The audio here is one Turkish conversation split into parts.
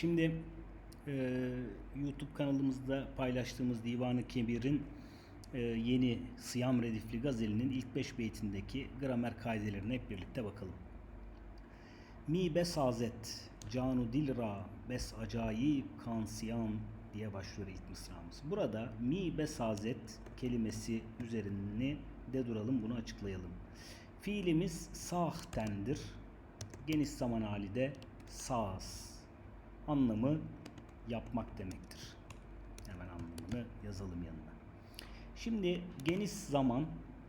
Şimdi e, YouTube kanalımızda paylaştığımız Divan-ı Kebir'in e, yeni Sıyam Redifli gazelinin ilk 5 beytindeki gramer kaidelerine hep birlikte bakalım. Mi besazet, canu dil ra, bes acayip kan siyam diye başlıyor ilk mısramız. Burada mi besazet kelimesi üzerine de duralım bunu açıklayalım. Fiilimiz sahtendir. Geniş zaman hali de saz. Anlamı yapmak demektir. Hemen anlamını yazalım yanına. Şimdi geniş zaman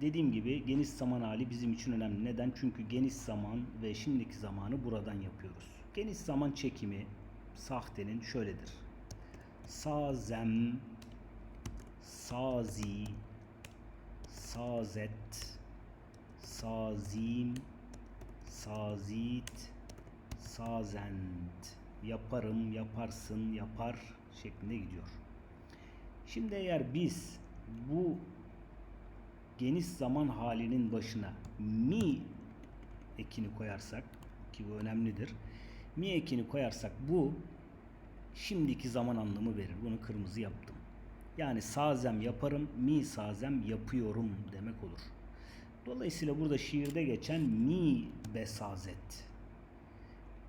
dediğim gibi geniş zaman hali bizim için önemli. Neden? Çünkü geniş zaman ve şimdiki zamanı buradan yapıyoruz. Geniş zaman çekimi sahtenin şöyledir. Sazem, sazi, sazet, sazim, sazit, sazent. Yaparım, yaparsın, yapar şeklinde gidiyor. Şimdi eğer biz bu geniş zaman halinin başına mi ekini koyarsak ki bu önemlidir. Mi ekini koyarsak bu şimdiki zaman anlamı verir. Bunu kırmızı yaptım. Yani sazem yaparım, mi sazem yapıyorum demek olur. Dolayısıyla burada şiirde geçen mi besazet.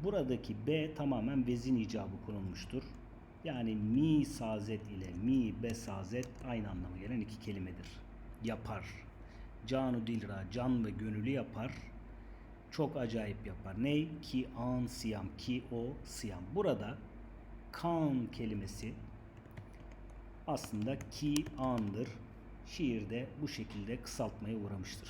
Buradaki B tamamen vezin icabı konulmuştur. Yani mi sazet ile mi besazet aynı anlama gelen iki kelimedir. Yapar. Canu dilra can ve gönülü yapar. Çok acayip yapar. Ney? Ki an siyam. Ki o siyam. Burada kan kelimesi aslında ki andır. Şiirde bu şekilde kısaltmaya uğramıştır.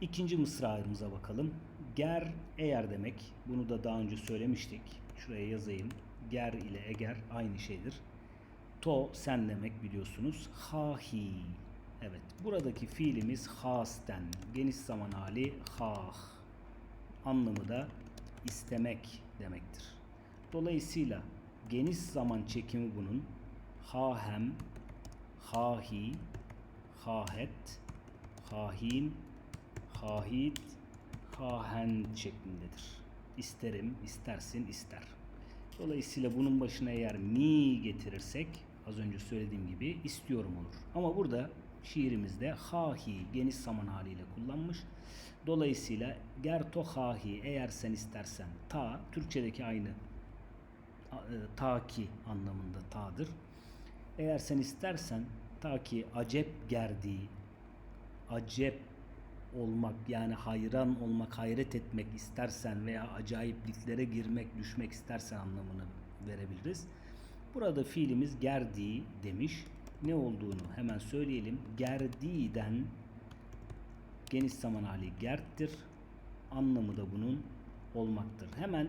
İkinci mısrağımıza bakalım. Ger eğer demek. Bunu da daha önce söylemiştik. Şuraya yazayım. Ger ile eger aynı şeydir. To sen demek biliyorsunuz. Hahi. Evet. Buradaki fiilimiz hasten. Geniş zaman hali hah. Anlamı da istemek demektir. Dolayısıyla geniş zaman çekimi bunun hahem, hahi, hahet, hahin, hahit, hahen şeklindedir. İsterim, istersin, ister. Dolayısıyla bunun başına eğer mi getirirsek az önce söylediğim gibi istiyorum olur. Ama burada şiirimizde hahi geniş zaman haliyle kullanmış. Dolayısıyla gerto hahi eğer sen istersen ta Türkçedeki aynı e, ta ki anlamında ta'dır. Eğer sen istersen ta ki acep gerdi acep olmak yani hayran olmak, hayret etmek istersen veya acayipliklere girmek, düşmek istersen anlamını verebiliriz. Burada fiilimiz gerdi demiş. Ne olduğunu hemen söyleyelim. Gerdiden geniş zaman hali gerttir. Anlamı da bunun olmaktır. Hemen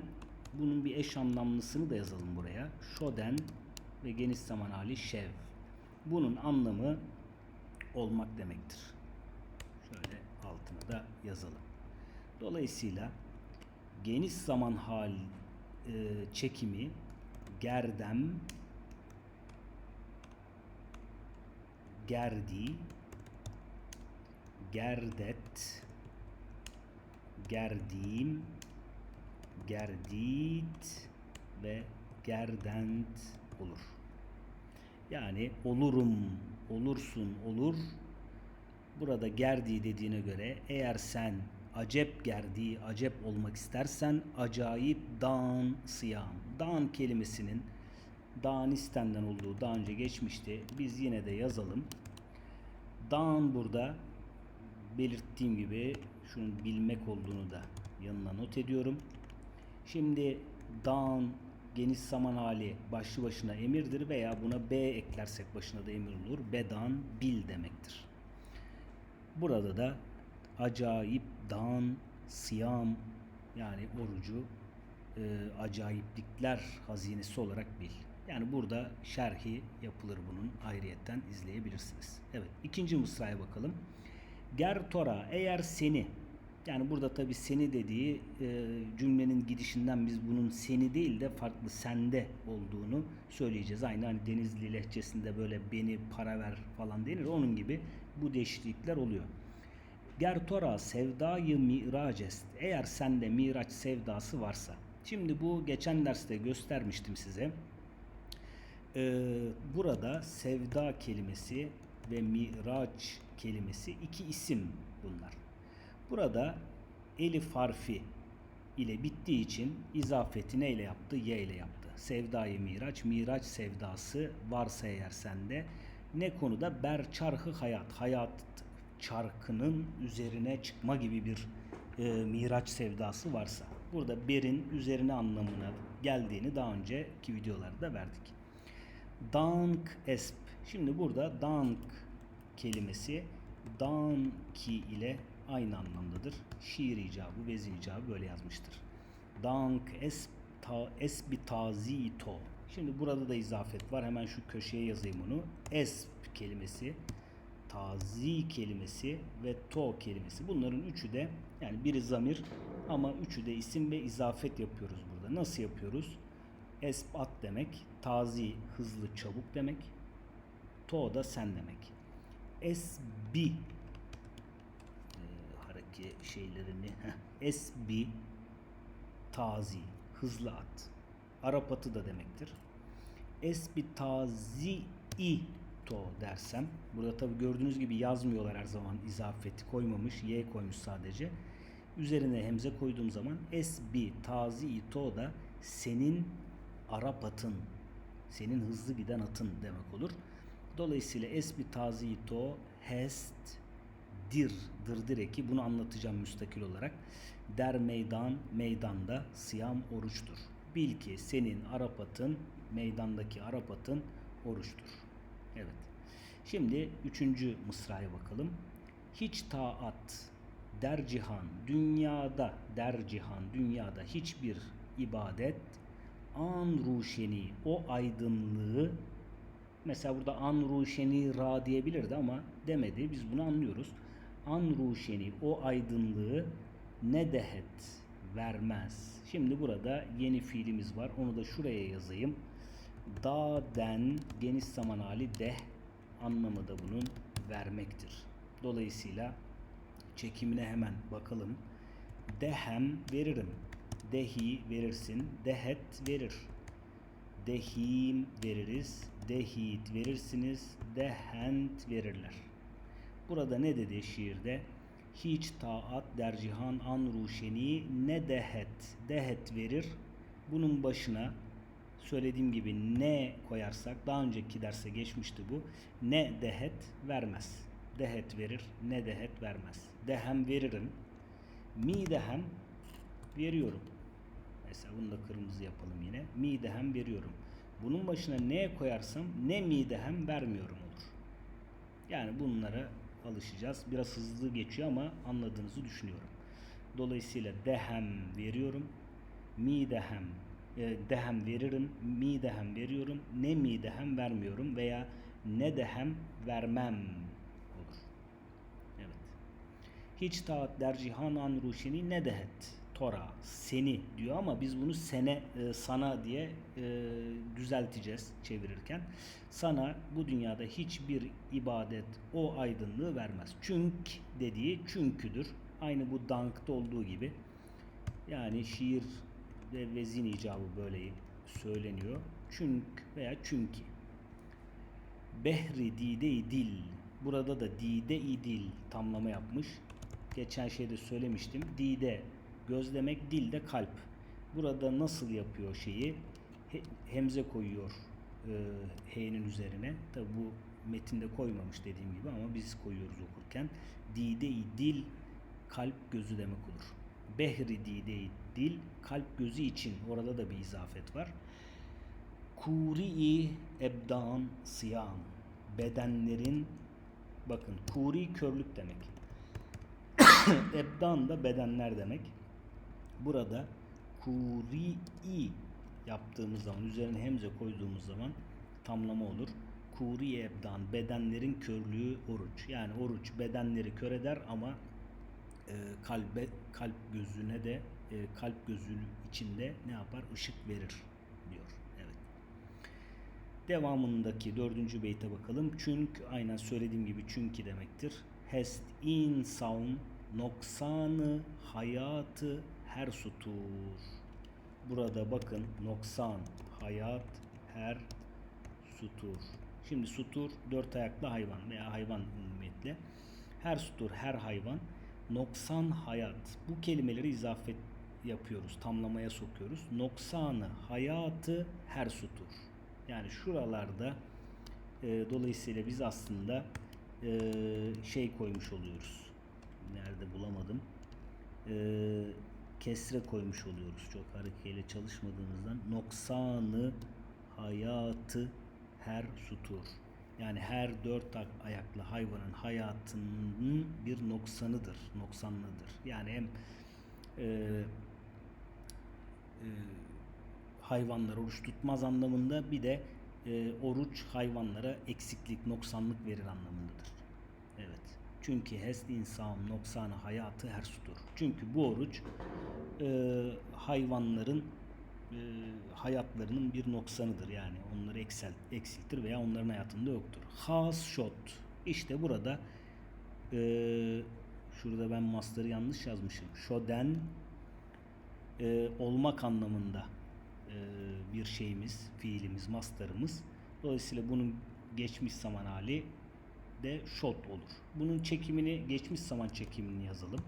bunun bir eş anlamlısını da yazalım buraya. Şoden ve geniş zaman hali şev. Bunun anlamı olmak demektir. Şöyle altına da yazalım. Dolayısıyla geniş zaman hal e, çekimi gerdem gerdi gerdet gerdim gerdit ve gerdent olur. Yani olurum, olursun, olur. Burada gerdi dediğine göre eğer sen acep gerdi, acep olmak istersen acayip dan siyam. Dan kelimesinin Danisten'den olduğu daha önce geçmişti. Biz yine de yazalım. Dan burada belirttiğim gibi şunun bilmek olduğunu da yanına not ediyorum. Şimdi dan geniş zaman hali başlı başına emirdir veya buna b eklersek başına da emir olur. Bedan bil demektir. Burada da acayip dan siyam yani orucu e, acayiplikler hazinesi olarak bil. Yani burada şerhi yapılır bunun ayrıyetten izleyebilirsiniz. Evet ikinci mısraya bakalım. Gertora eğer seni yani burada tabi seni dediği e, cümlenin gidişinden biz bunun seni değil de farklı sende olduğunu söyleyeceğiz. Aynı hani Denizli lehçesinde böyle beni para ver falan denir. Onun gibi bu değişiklikler oluyor. Gertora sevdayı mirac est. Eğer sende miraç sevdası varsa Şimdi bu geçen derste göstermiştim size. Ee, burada sevda kelimesi ve miraç kelimesi iki isim bunlar. Burada elif harfi ile bittiği için izafeti neyle yaptı? Y ile yaptı. Sevdayı miraç, miraç sevdası varsa eğer sende ne konuda? Ber çarhı hayat, hayat çarkının üzerine çıkma gibi bir e, miraç sevdası varsa. Burada berin üzerine anlamına geldiğini daha önceki videolarda verdik. Dank esp. Şimdi burada dank kelimesi danki ile aynı anlamdadır. Şiir icabı, vezin icabı böyle yazmıştır. Dank esp ta, esbi tazito. Şimdi burada da izafet var. Hemen şu köşeye yazayım onu. Esp kelimesi, tazi kelimesi ve to kelimesi. Bunların üçü de yani biri zamir ama üçü de isim ve izafet yapıyoruz burada. Nasıl yapıyoruz? Esp at demek, tazi hızlı çabuk demek, to da sen demek. Esbi e, hareket şeylerini esbi tazi hızlı at. Arap atı da demektir. Esbi tazi i to dersem burada tabi gördüğünüz gibi yazmıyorlar her zaman izafeti koymamış y koymuş sadece üzerine hemze koyduğum zaman esbi tazi to da senin Arap atın senin hızlı giden atın demek olur. Dolayısıyla esbi tazi to hest dir dırdır eki bunu anlatacağım müstakil olarak. Der meydan meydanda siyam oruçtur. Bil ki senin Arap atın meydandaki Arap atın oruçtur. Evet. Şimdi üçüncü mısraya bakalım. Hiç taat der cihan dünyada der cihan dünyada hiçbir ibadet an ruşeni o aydınlığı mesela burada an ruşeni ra diyebilirdi ama demedi. Biz bunu anlıyoruz. An ruşeni o aydınlığı ne dehet vermez. Şimdi burada yeni fiilimiz var. Onu da şuraya yazayım. Da den geniş zaman hali deh anlamı da bunun vermektir. Dolayısıyla çekimine hemen bakalım. Dehem veririm. Dehi verirsin. Dehet verir. Dehim veririz. Dehit verirsiniz. Dehent verirler. Burada ne dedi şiirde? Hiç taat dercihan an ruşeni ne dehet. Dehet verir. Bunun başına söylediğim gibi ne koyarsak daha önceki derse geçmişti bu. Ne dehet vermez. Dehet verir, ne dehet vermez. Dehem veririm. Mi dehem veriyorum. Mesela bunu da kırmızı yapalım yine. Mi dehem veriyorum. Bunun başına ne koyarsam ne mi dehem vermiyorum olur. Yani bunlara alışacağız. Biraz hızlı geçiyor ama anladığınızı düşünüyorum. Dolayısıyla dehem veriyorum. Mi dehem e, dehem veririm, mi dehem veriyorum, ne mi dehem vermiyorum veya ne dehem vermem olur. Evet. Hiç taat der cihan an ruşeni ne dehet tora seni diyor ama biz bunu sene e, sana diye e, düzelteceğiz çevirirken. Sana bu dünyada hiçbir ibadet o aydınlığı vermez. Çünkü dediği çünküdür. Aynı bu dankta olduğu gibi. Yani şiir ve vezin icabı böyle söyleniyor. Çünkü veya çünkü. Behri dide dil. Burada da dide dil tamlama yapmış. Geçen şeyde söylemiştim. Dide göz demek, dil de kalp. Burada nasıl yapıyor şeyi? He, hemze koyuyor e, h'nin üzerine. Tabi bu metinde koymamış dediğim gibi ama biz koyuyoruz okurken. Dide dil kalp gözü demek olur. Behri dide dil kalp gözü için orada da bir izafet var. Kuri ebdan siyam bedenlerin bakın kuri körlük demek. ebdan da bedenler demek. Burada kuri yaptığımız zaman üzerine hemze koyduğumuz zaman tamlama olur. Kuri ebdan bedenlerin körlüğü oruç. Yani oruç bedenleri kör eder ama e, kalbe kalp gözüne de e, kalp gözünün içinde ne yapar? Işık verir diyor. Evet. Devamındaki dördüncü beyte bakalım. Çünkü aynen söylediğim gibi çünkü demektir. Hest insan noksanı hayatı her sutur. Burada bakın noksan, hayat, her, sutur. Şimdi sutur dört ayaklı hayvan veya hayvan umumiyetle. Her sutur, her hayvan. Noksan hayat. Bu kelimeleri izafet yapıyoruz, tamlamaya sokuyoruz. Noksanı, hayatı, her sutur. Yani şuralarda e, dolayısıyla biz aslında e, şey koymuş oluyoruz. Nerede bulamadım. E, kesre koymuş oluyoruz. Çok harekeyle çalışmadığımızdan. Noksanı, hayatı, her sutur. Yani her dört ak- ayaklı hayvanın hayatının bir noksanıdır, noksanlıdır. Yani hem e, e, hayvanlar oruç tutmaz anlamında bir de e, oruç hayvanlara eksiklik, noksanlık verir anlamındadır. Evet. Çünkü hest insan noksanı hayatı her sutur. Çünkü bu oruç e, hayvanların e, hayatlarının bir noksanıdır. Yani onları ekselt, eksiltir veya onların hayatında yoktur. Has shot. İşte burada e, şurada ben master'ı yanlış yazmışım. Shoden e, olmak anlamında e, bir şeyimiz, fiilimiz, mastarımız. Dolayısıyla bunun geçmiş zaman hali de shot olur. Bunun çekimini, geçmiş zaman çekimini yazalım.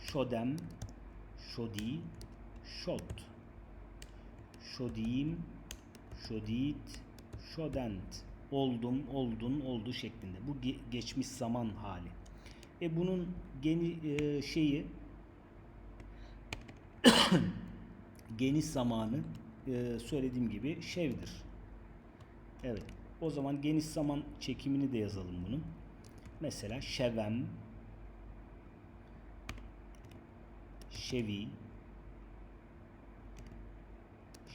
Shodem, shodi, shot. Shodim, shodit, shodent. Oldum, oldun, oldu şeklinde. Bu ge- geçmiş zaman hali. E bunun geni e, şeyi geniş zamanı e, söylediğim gibi şevdir. Evet. O zaman geniş zaman çekimini de yazalım bunun. Mesela şevem, şevi,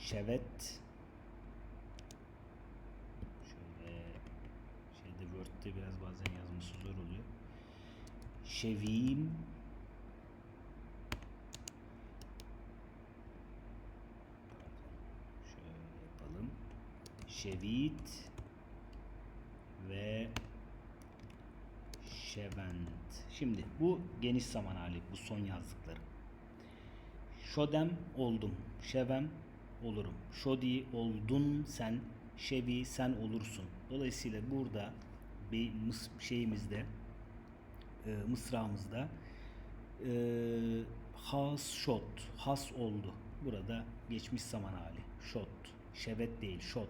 şevet, şöyle şeyde Word'de biraz bazen yazması zor oluyor. Şevim, Şöyle yapalım. Şevit ve Şevent. Şimdi bu geniş zaman hali bu son yazdıklarım. Şodem oldum. Şevem olurum. Şodi oldun sen. Şevi sen olursun. Dolayısıyla burada bir mıs şeyimizde e, mısramızda e, has shot, has oldu. Burada geçmiş zaman hali. Shot, şevet değil, shot.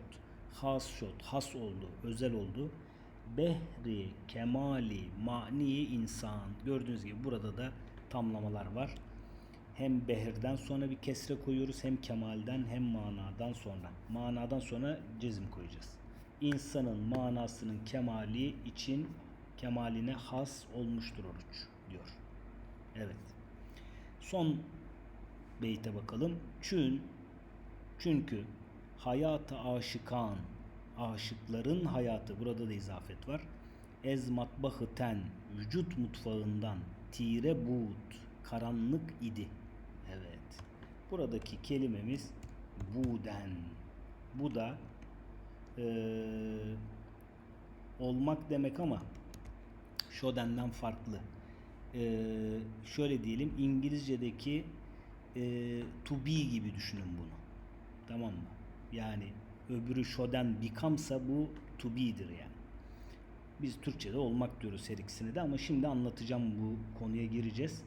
Has shot, has oldu, özel oldu. Behri, kemali, mani insan. Gördüğünüz gibi burada da tamlamalar var. Hem behirden sonra bir kesre koyuyoruz hem kemalden hem manadan sonra. Manadan sonra cezim koyacağız. İnsanın manasının kemali için kemaline has olmuştur oruç diyor. Evet. Son beyte bakalım. Çün çünkü hayata aşıkan aşıkların hayatı burada da izafet var. Ez matbahı ten vücut mutfağından tire buğd karanlık idi. Evet. Buradaki kelimemiz buden. Bu da eee, olmak demek ama Shoden'den farklı. Ee, şöyle diyelim İngilizce'deki e, to be gibi düşünün bunu. Tamam mı? Yani öbürü shoden become'sa bu to be'dir yani. Biz Türkçe'de olmak diyoruz her ikisini de ama şimdi anlatacağım bu konuya gireceğiz.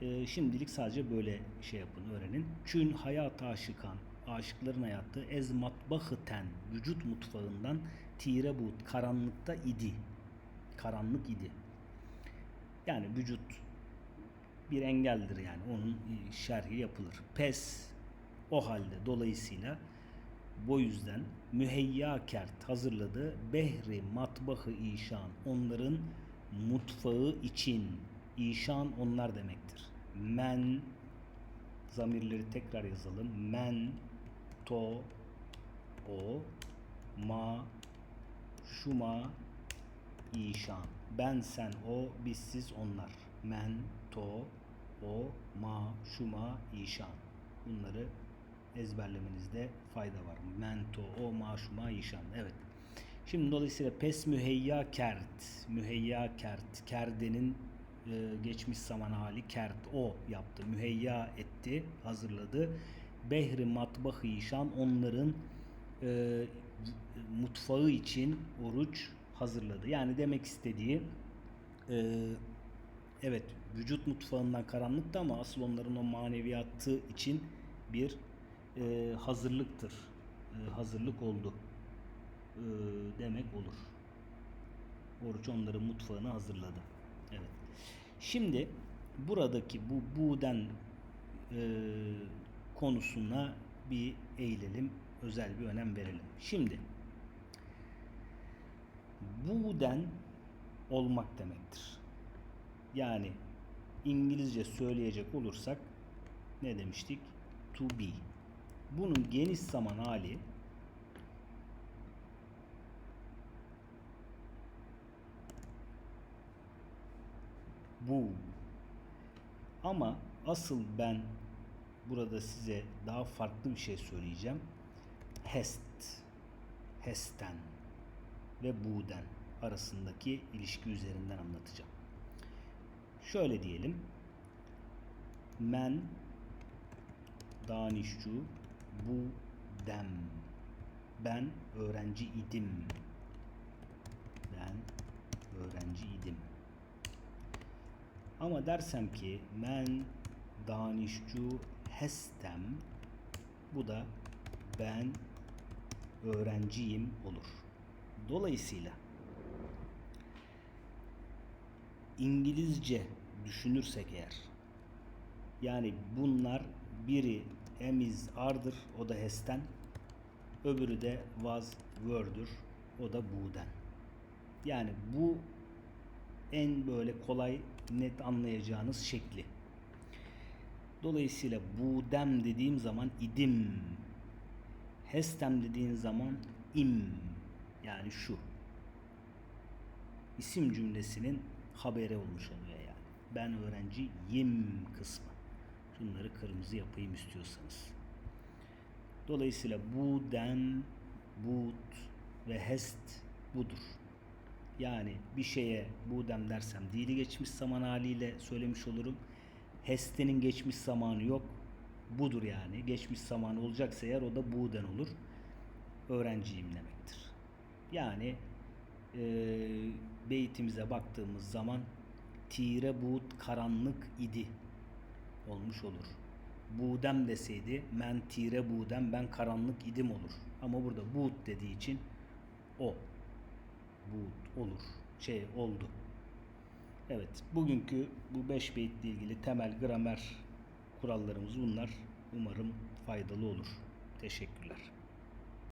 Ee, şimdilik sadece böyle şey yapın öğrenin. Çün hayat aşıkan aşıkların hayatı ez matbahı ten vücut mutfağından tire but karanlıkta idi. Karanlık idi. Yani vücut bir engeldir yani onun şerhi yapılır. Pes o halde dolayısıyla bu yüzden müheyya kert hazırladığı behri matbahı işan onların mutfağı için işan onlar demektir. Men zamirleri tekrar yazalım. Men to o ma şuma İşan. Ben, sen, o, biz, siz, onlar. Men, to, o, ma, şuma, işan. Bunları ezberlemenizde fayda var. Men, to, o, ma, şuma, işan. Evet. Şimdi dolayısıyla pes müheyya kert. Müheyya kert. Kerdenin e, geçmiş zaman hali kert. O yaptı. Müheyya etti. Hazırladı. Behri matbahı şan onların e, mutfağı için oruç hazırladı. Yani demek istediği e, evet vücut mutfağından karanlıktı ama asıl onların o maneviyatı için bir e, hazırlıktır. E, hazırlık oldu e, demek olur. Oruç onların mutfağını hazırladı. Evet. Şimdi buradaki bu buden e, konusuna bir eğilelim. Özel bir önem verelim. Şimdi buden olmak demektir. Yani İngilizce söyleyecek olursak ne demiştik? To be. Bunun geniş zaman hali bu. Ama asıl ben burada size daha farklı bir şey söyleyeceğim. Hest, Hesten ve Buden arasındaki ilişki üzerinden anlatacağım. Şöyle diyelim. Men danişçu bu dem. Ben öğrenci idim. Ben öğrenci idim. Ama dersem ki men danişçu hestem bu da ben öğrenciyim olur. Dolayısıyla İngilizce düşünürsek eğer yani bunlar biri emiz ardır o da hesten öbürü de was were'dür o da bu'den. Yani bu en böyle kolay net anlayacağınız şekli. Dolayısıyla budem dediğim zaman idim. Hestem dediğin zaman im. Yani şu. İsim cümlesinin haberi olmuş oluyor yani. Ben öğrenciyim kısmı. Şunları kırmızı yapayım istiyorsanız. Dolayısıyla buden, but ve hest budur. Yani bir şeye budem dersem dili geçmiş zaman haliyle söylemiş olurum. Heste'nin geçmiş zamanı yok. Budur yani. Geçmiş zamanı olacaksa eğer o da buden olur. Öğrenciyim demektir. Yani e, beytimize baktığımız zaman tire buğut karanlık idi olmuş olur. Budem deseydi men tire budem ben karanlık idim olur. Ama burada buğut dediği için o buğut olur. Şey oldu. Evet, bugünkü bu 5 beytle ilgili temel gramer kurallarımız bunlar. Umarım faydalı olur. Teşekkürler.